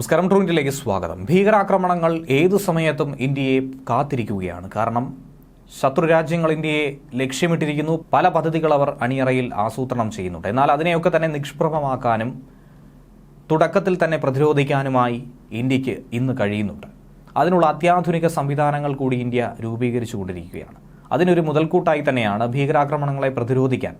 നമസ്കാരം ട്രൂവിന്റിലേക്ക് സ്വാഗതം. ഭീകരാക്രമണങ്ങൾ ഏതു സമയത്തും ഇന്ത്യയെ കാത്തിരിക്കുകയാണ്. കാരണം ശത്രുരാജ്യങ്ങൾ ഇന്ത്യയെ ലക്ഷ്യമിട്ടിരിക്കുന്നു. പല പദ്ധതികൾ അവർ അണിയറയിൽ ആസൂത്രണം ചെയ്യുന്നുണ്ട്. എന്നാൽ അതിനെയൊക്കെ തന്നെ നിഷ്പ്രഭമാക്കാനും തുടക്കത്തിൽ തന്നെ പ്രതിരോധിക്കാനുമായി ഇന്ത്യയ്ക്ക് ഇന്ന് കഴിയുന്നുണ്ട്. അതിനുള്ള അത്യാധുനിക സംവിധാനങ്ങൾ കൂടി ഇന്ത്യ രൂപീകരിച്ചുകൊണ്ടിരിക്കുകയാണ്. അതിനൊരു മുതൽക്കൂട്ടായി തന്നെയാണ് ഭീകരാക്രമണങ്ങളെ പ്രതിരോധിക്കാൻ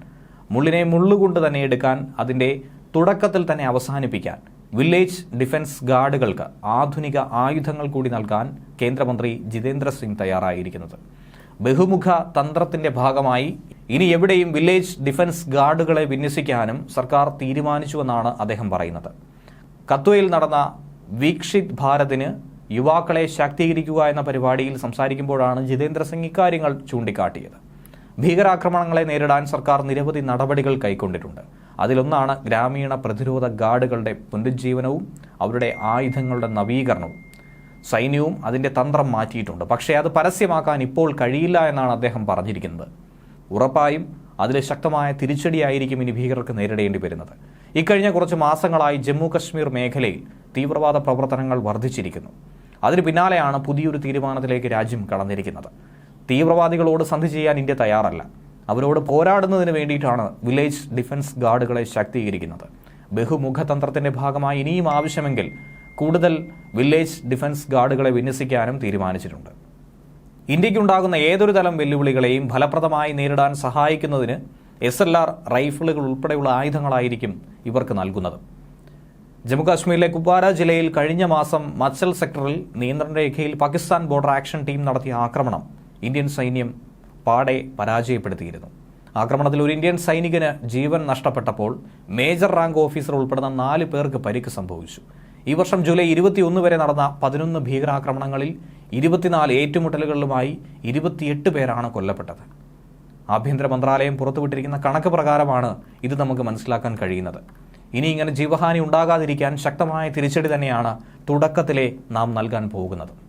മുള്ളിനെ മുള്ളുകൊണ്ട് തന്നെ എടുക്കാൻ അതിന്റെ തുടക്കത്തിൽ തന്നെ അവസാനിപ്പിക്കാൻ വില്ലേജ് ഡിഫൻസ് ഗാർഡുകൾക്ക് ആധുനിക ആയുധങ്ങൾ കൂടി നൽകാൻ കേന്ദ്രമന്ത്രി ജിതേന്ദ്ര സിംഗ് തയ്യാറായിരിക്കുന്നത്. ബഹുമുഖ തന്ത്രത്തിന്റെ ഭാഗമായി ഇനി എവിടെയും വില്ലേജ് ഡിഫൻസ് ഗാർഡുകളെ വിന്യസിക്കാനും സർക്കാർ തീരുമാനിച്ചുവെന്നാണ് അദ്ദേഹം പറയുന്നത്. കത്വയിൽ നടന്ന വീക്ഷിത് ഭാരതിന് യുവാക്കളെ ശാക്തീകരിക്കുക എന്ന പരിപാടിയിൽ സംസാരിക്കുമ്പോഴാണ് ജിതേന്ദ്ര സിംഗ് ഇക്കാര്യങ്ങൾ ചൂണ്ടിക്കാട്ടിയത്. ഭീകരാക്രമണങ്ങളെ നേരിടാൻ സർക്കാർ നിരവധി നടപടികൾ കൈക്കൊണ്ടിട്ടുണ്ട്. അതിലൊന്നാണ് ഗ്രാമീണ പ്രതിരോധ ഗാർഡുകളുടെ പുനരുജ്ജീവനവും അവരുടെ ആയുധങ്ങളുടെ നവീകരണവും. സൈന്യവും അതിന്റെ തന്ത്രം മാറ്റിയിട്ടുണ്ട്. പക്ഷേ അത് പരസ്യമാക്കാൻ ഇപ്പോൾ കഴിയില്ല എന്നാണ് അദ്ദേഹം പറഞ്ഞിരിക്കുന്നത്. ഉറപ്പായും അതിൽ ശക്തമായ തിരിച്ചടിയായിരിക്കും ഇനി ഭീകരർക്ക് നേരിടേണ്ടി വരുന്നത്. ഇക്കഴിഞ്ഞ കുറച്ച് മാസങ്ങളായി ജമ്മു കശ്മീർ മേഖലയിൽ തീവ്രവാദ പ്രവർത്തനങ്ങൾ വർദ്ധിച്ചിരിക്കുന്നു. അതിന് പിന്നാലെയാണ് പുതിയൊരു തീരുമാനത്തിലേക്ക് രാജ്യം കടന്നിരിക്കുന്നത്. തീവ്രവാദികളോട് സന്ധി ചെയ്യാൻ ഇന്ത്യ തയ്യാറല്ല. അവരോട് പോരാടുന്നതിന് വേണ്ടിയിട്ടാണ് വില്ലേജ് ഡിഫൻസ് ഗാർഡുകളെ ശാക്തീകരിക്കുന്നത്. ബഹുമുഖതന്ത്രത്തിന്റെ ഭാഗമായി ഇനിയും ആവശ്യമെങ്കിൽ കൂടുതൽ വില്ലേജ് ഡിഫൻസ് ഗാർഡുകളെ വിന്യസിക്കാനും തീരുമാനിച്ചിട്ടുണ്ട്. ഇന്ത്യയ്ക്കുണ്ടാകുന്ന ഏതൊരു തരം വെല്ലുവിളികളെയും ഫലപ്രദമായി നേരിടാൻ സഹായിക്കുന്നതിന് എസ് എൽ ആർ റൈഫിളുകൾ ഉൾപ്പെടെയുള്ള ആയുധങ്ങളായിരിക്കും ഇവർക്ക് നൽകുന്നത്. ജമ്മുകാശ്മീരിലെ കുപ്വാര ജില്ലയിൽ കഴിഞ്ഞ മാസം മച്ചൽ സെക്ടറിൽ നിയന്ത്രണ രേഖയിൽ പാകിസ്ഥാൻ ബോർഡർ ആക്ഷൻ ടീം നടത്തിയ ആക്രമണം. ഇന്ത്യൻ സൈന്യം പാടെ പരാജയപ്പെടുത്തിയിരുന്നു. ആക്രമണത്തിൽ ഒരു ഇന്ത്യൻ സൈനികന് ജീവൻ നഷ്ടപ്പെട്ടപ്പോൾ മേജർ റാങ്ക് ഓഫീസർ ഉൾപ്പെടുന്ന നാല് പേർക്ക് പരിക്ക് സംഭവിച്ചു. ഈ വർഷം ജൂലൈ ഇരുപത്തിയൊന്ന് വരെ നടന്ന പതിനൊന്ന് ഭീകരാക്രമണങ്ങളിൽ ഇരുപത്തിനാല് ഏറ്റുമുട്ടലുകളിലുമായി ഇരുപത്തിയെട്ട് പേരാണ് കൊല്ലപ്പെട്ടത്. ആഭ്യന്തര മന്ത്രാലയം പുറത്തുവിട്ടിരിക്കുന്ന കണക്ക് പ്രകാരമാണ് ഇത് നമുക്ക് മനസ്സിലാക്കാൻ കഴിയുന്നത്. ഇനി ഇങ്ങനെ ജീവഹാനി ഉണ്ടാകാതിരിക്കാൻ ശക്തമായ തിരിച്ചടി തന്നെയാണ് തുടക്കത്തിലെ നാം നൽകാൻ പോകുന്നത്.